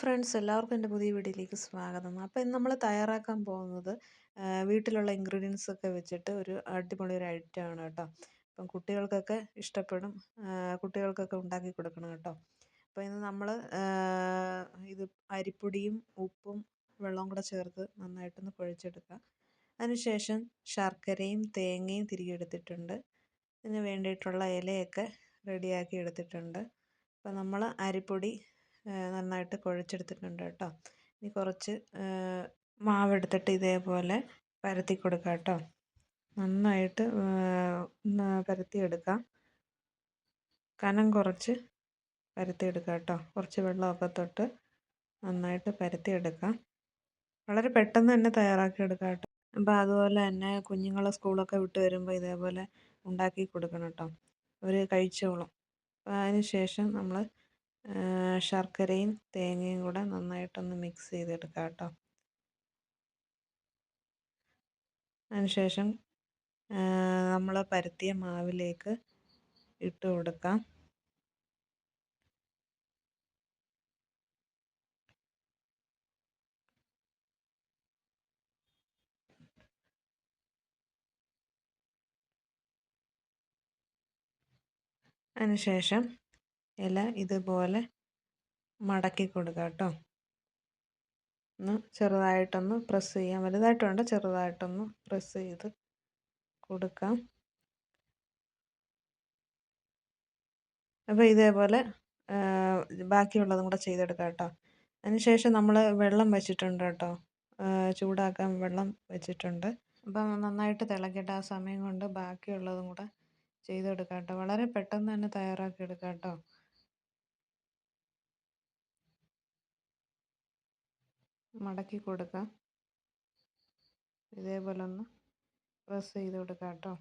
Friends എല്ലാവർക്കും എന്റെ പുതിയ വീഡിയോയിലേക്ക് സ്വാഗതം. അപ്പോൾ ഇന്ന് നമ്മൾ തയ്യാറാക്കാൻ പോകുന്നത് വീട്ടിലുള്ള ഇൻഗ്രീഡിയൻസ് ഒക്കെ വെച്ചിട്ട് ഒരു അടിപൊളി ഒരു ആണ് കേട്ടോ. അപ്പം കുട്ടികൾക്കൊക്കെ ഇഷ്ടപ്പെടും കുട്ടികൾക്കൊക്കെ ഉണ്ടാക്കി കൊടുക്കണം കേട്ടോ. അപ്പോൾ ഇന്ന് നമ്മൾ ഇത് അരിപ്പൊടിയും ഉപ്പും വെള്ളവും കൂടെ ചേർത്ത് നന്നായിട്ടൊന്ന് കുഴച്ചെടുക്കുക അതിനുശേഷം ശർക്കരയും തേങ്ങയും തിരികെ എടുത്തിട്ടുണ്ട്. ഇതിന് വേണ്ടിയിട്ടുള്ള ഇലയൊക്കെ റെഡിയാക്കി എടുത്തിട്ടുണ്ട്. അപ്പോൾ നമ്മൾ അരിപ്പൊടി നന്നായിട്ട് കുഴച്ചെടുത്തിട്ടുണ്ട് കേട്ടോ. ഇനി കുറച്ച് മാവെടുത്തിട്ട് ഇതേപോലെ പരത്തി കൊടുക്കുക കേട്ടോ. നന്നായിട്ട് പരത്തിയെടുക്കാം. കനം കുറച്ച് പരത്തിയെടുക്കുക കേട്ടോ. കുറച്ച് വെള്ളമൊക്കെ തൊട്ട് നന്നായിട്ട് പരത്തിയെടുക്കാം. വളരെ പെട്ടെന്ന് തന്നെ തയ്യാറാക്കി എടുക്കാം കേട്ടോ. അപ്പോൾ അതുപോലെ തന്നെ കുഞ്ഞുങ്ങളെ സ്കൂളൊക്കെ വിട്ട് വരുമ്പോൾ ഇതേപോലെ ഉണ്ടാക്കി കൊടുക്കണം കേട്ടോ. അവർ കഴിച്ചോളും. അതിന് ശേഷം നമ്മൾ ശർക്കരയും തേങ്ങയും കൂടെ നന്നായിട്ടൊന്ന് മിക്സ് ചെയ്തെടുക്കാം കേട്ടോ. അതിനുശേഷം നമ്മൾ പരത്തിയ മാവിലേക്ക് ഇട്ട് കൊടുക്കാം. അതിനുശേഷം ഇല ഇതുപോലെ മടക്കി കൊടുക്കുക കേട്ടോ. ഒന്ന് ചെറുതായിട്ടൊന്ന് പ്രസ് ചെയ്യാം. വലുതായിട്ട് വേണ്ട ചെറുതായിട്ടൊന്ന് പ്രസ് ചെയ്ത് കൊടുക്കാം. അപ്പോൾ ഇതേപോലെ ബാക്കിയുള്ളതും കൂടെ ചെയ്തെടുക്കാം കേട്ടോ. അതിനുശേഷം നമ്മൾ വെള്ളം വെച്ചിട്ടുണ്ട് കേട്ടോ. ചൂടാക്കാൻ വെള്ളം വെച്ചിട്ടുണ്ട്. അപ്പം നന്നായിട്ട് തിളക്കിയിട്ട് ആ സമയം കൊണ്ട് ബാക്കിയുള്ളതും കൂടെ ചെയ്തെടുക്കാം കേട്ടോ. വളരെ പെട്ടെന്ന് തന്നെ തയ്യാറാക്കി എടുക്കാം കേട്ടോ. മടക്കി കൊടുക്കാം. ഇതേപോലെ ഒന്ന് പ്രസ് ചെയ്ത് കൊടുക്കാം കേട്ടോ.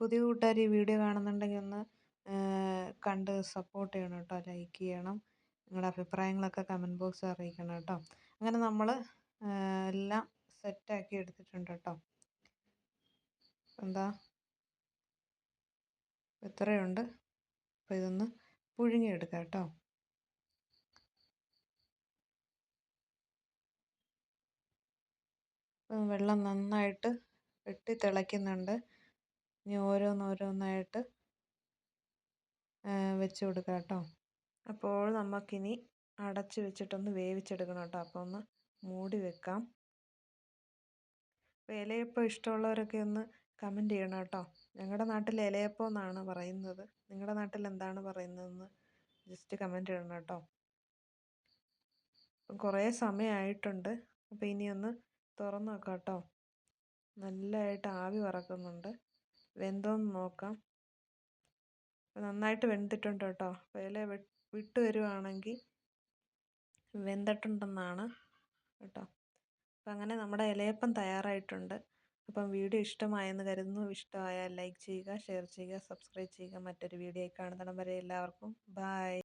പുതിയ കൂട്ടുകാർ ഈ വീഡിയോ കാണുന്നുണ്ടെങ്കിൽ ഒന്ന് കണ്ട് സപ്പോർട്ട് ചെയ്യണം കേട്ടോ. ലൈക്ക് ചെയ്യണം. നിങ്ങളുടെ അഭിപ്രായങ്ങളൊക്കെ കമന്റ് ബോക്സിൽ അറിയിക്കണം കേട്ടോ. അങ്ങനെ നമ്മൾ എല്ലാം സെറ്റാക്കി എടുത്തിട്ടുണ്ട് കേട്ടോ. എന്താ? ഇത്രയുണ്ട് അപ്പോൾ ഇതൊന്ന് പുഴുങ്ങിയെടുക്കാം കേട്ടോ. വെള്ളം നന്നായിട്ട് വെട്ടി തിളയ്ക്കുന്നുണ്ട്. ഇനി ഓരോന്നോരോന്നായിട്ട് വെച്ച് കൊടുക്കാം കേട്ടോ. അപ്പോൾ നമുക്കിനി അടച്ച് വെച്ചിട്ടൊന്ന് വേവിച്ചെടുക്കണം കേട്ടോ. അപ്പോൾ ഒന്ന് മൂടി വെക്കാം. ഇലയപ്പം ഇഷ്ടമുള്ളവരൊക്കെ ഒന്ന് കമന്റ് ചെയ്യണം കേട്ടോ. ഞങ്ങളുടെ നാട്ടിൽ ഇലയപ്പം എന്നാണ് പറയുന്നത്. നിങ്ങളുടെ നാട്ടിൽ എന്താണ് പറയുന്നതെന്ന് ജസ്റ്റ് കമന്റ് ഇടണം കേട്ടോ. കുറേ സമയമായിട്ടുണ്ട് അപ്പോൾ ഇനി ഒന്ന് തുറന്ന് നോക്കാം കേട്ടോ. നല്ലതായിട്ട് ആവി പറക്കുന്നുണ്ട് വെന്തോന്ന് നോക്കാം. നന്നായിട്ട് വെന്തിട്ടുണ്ട് കേട്ടോ. ഇല വിട്ട് വരുവാണെങ്കിൽ വെന്തിട്ടുണ്ടെന്നാണ് കേട്ടോ. അപ്പം അങ്ങനെ നമ്മുടെ ഇലയപ്പം തയ്യാറായിട്ടുണ്ട്. അപ്പം വീഡിയോ ഇഷ്ടമായെന്ന് കരുതുന്നു. ഇഷ്ടമായാൽ ലൈക്ക് ചെയ്യുക ഷെയർ ചെയ്യുക സബ്സ്ക്രൈബ് ചെയ്യുക. മറ്റൊരു വീഡിയോ കാണുന്നിടം വരെ എല്ലാവർക്കും ബായ്